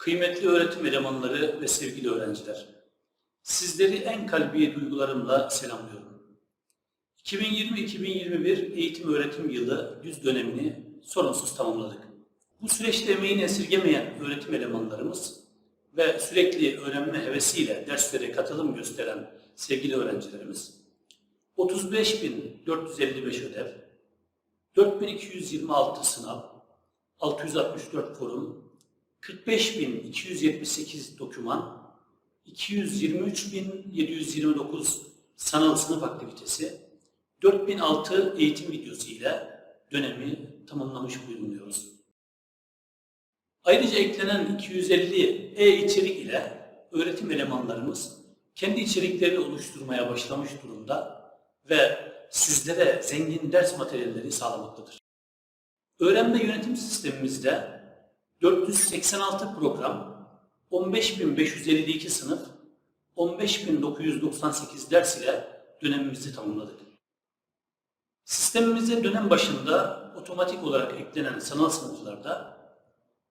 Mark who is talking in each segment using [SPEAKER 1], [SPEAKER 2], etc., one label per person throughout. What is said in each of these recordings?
[SPEAKER 1] Kıymetli öğretim elemanları ve sevgili öğrenciler, sizleri en kalbi duygularımla selamlıyorum. 2020-2021 eğitim öğretim yılı yüz dönemini sorunsuz tamamladık. Bu süreçte emeğini esirgemeyen öğretim elemanlarımız ve sürekli öğrenme hevesiyle derslere katılım gösteren sevgili öğrencilerimiz 35.455 ödev, 4226 sınav, 664 forum, 45.278 doküman, 223.729 sanal sınıf aktivitesi, 4006 eğitim videosu ile dönemi tamamlamış bulunuyoruz. Ayrıca eklenen 250 e-içerik ile öğretim elemanlarımız kendi içeriklerini oluşturmaya başlamış durumda ve sizlere zengin ders materyalleri sağlamaktadır. Öğrenme yönetim sistemimizde 486 program, 15.552 sınıf, 15.998 ders ile dönemimizi tamamladık. Sistemimize dönem başında otomatik olarak eklenen sanal sınıflarda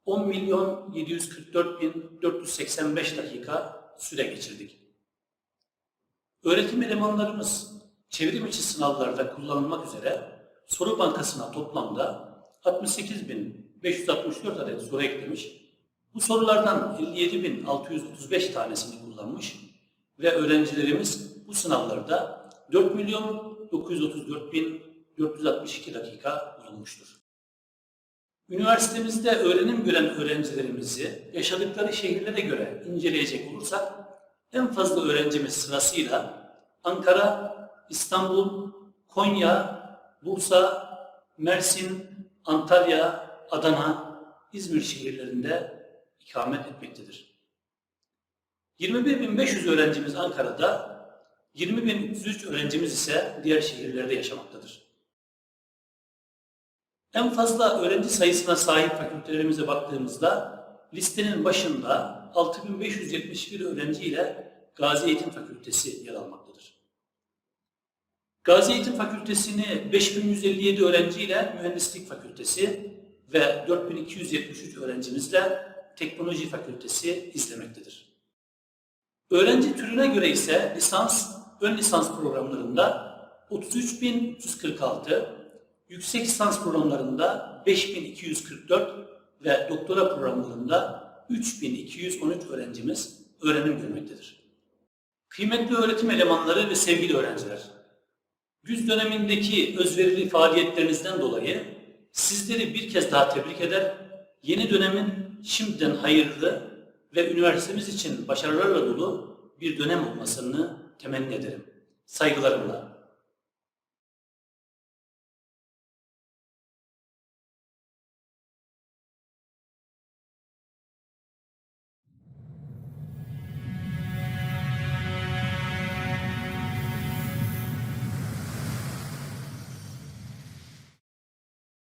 [SPEAKER 1] 10 milyon 744 bin 485 dakika süre geçirdik. Öğretim elemanlarımız çevrim içi sınavlarda kullanılmak üzere soru bankasına toplamda 68.564 adet soru eklemiş. Bu sorulardan 57.635 tanesini kullanmış ve öğrencilerimiz bu sınavlarda 4 milyon 934.462 dakika bulunmuştur. Üniversitemizde öğrenim gören öğrencilerimizi yaşadıkları şehirlere göre inceleyecek olursak en fazla öğrencimiz sırasıyla Ankara, İstanbul, Konya, Bursa, Mersin, Antalya, Adana, İzmir şehirlerinde ikamet etmektedir. 21.500 öğrencimiz Ankara'da, 20.303 öğrencimiz ise diğer şehirlerde yaşamaktadır. En fazla öğrenci sayısına sahip fakültelerimize baktığımızda listenin başında 6571 öğrenci ile Gazi Eğitim Fakültesi yer almaktadır. Gazi Eğitim Fakültesini 5157 öğrenci ile Mühendislik Fakültesi ve 4273 öğrencimizle Teknoloji Fakültesi izlemektedir. Öğrenci türüne göre ise lisans, ön lisans programlarında 33.346, yüksek lisans programlarında 5244 ve doktora programlarında 3213 öğrencimiz öğrenim görmektedir. Kıymetli öğretim elemanları ve sevgili öğrenciler, güz dönemindeki özverili faaliyetlerinizden dolayı sizleri bir kez daha tebrik eder, yeni dönemin şimdiden hayırlı ve üniversitemiz için başarılarla dolu bir dönem olmasını temenni ederim. Saygılarımla.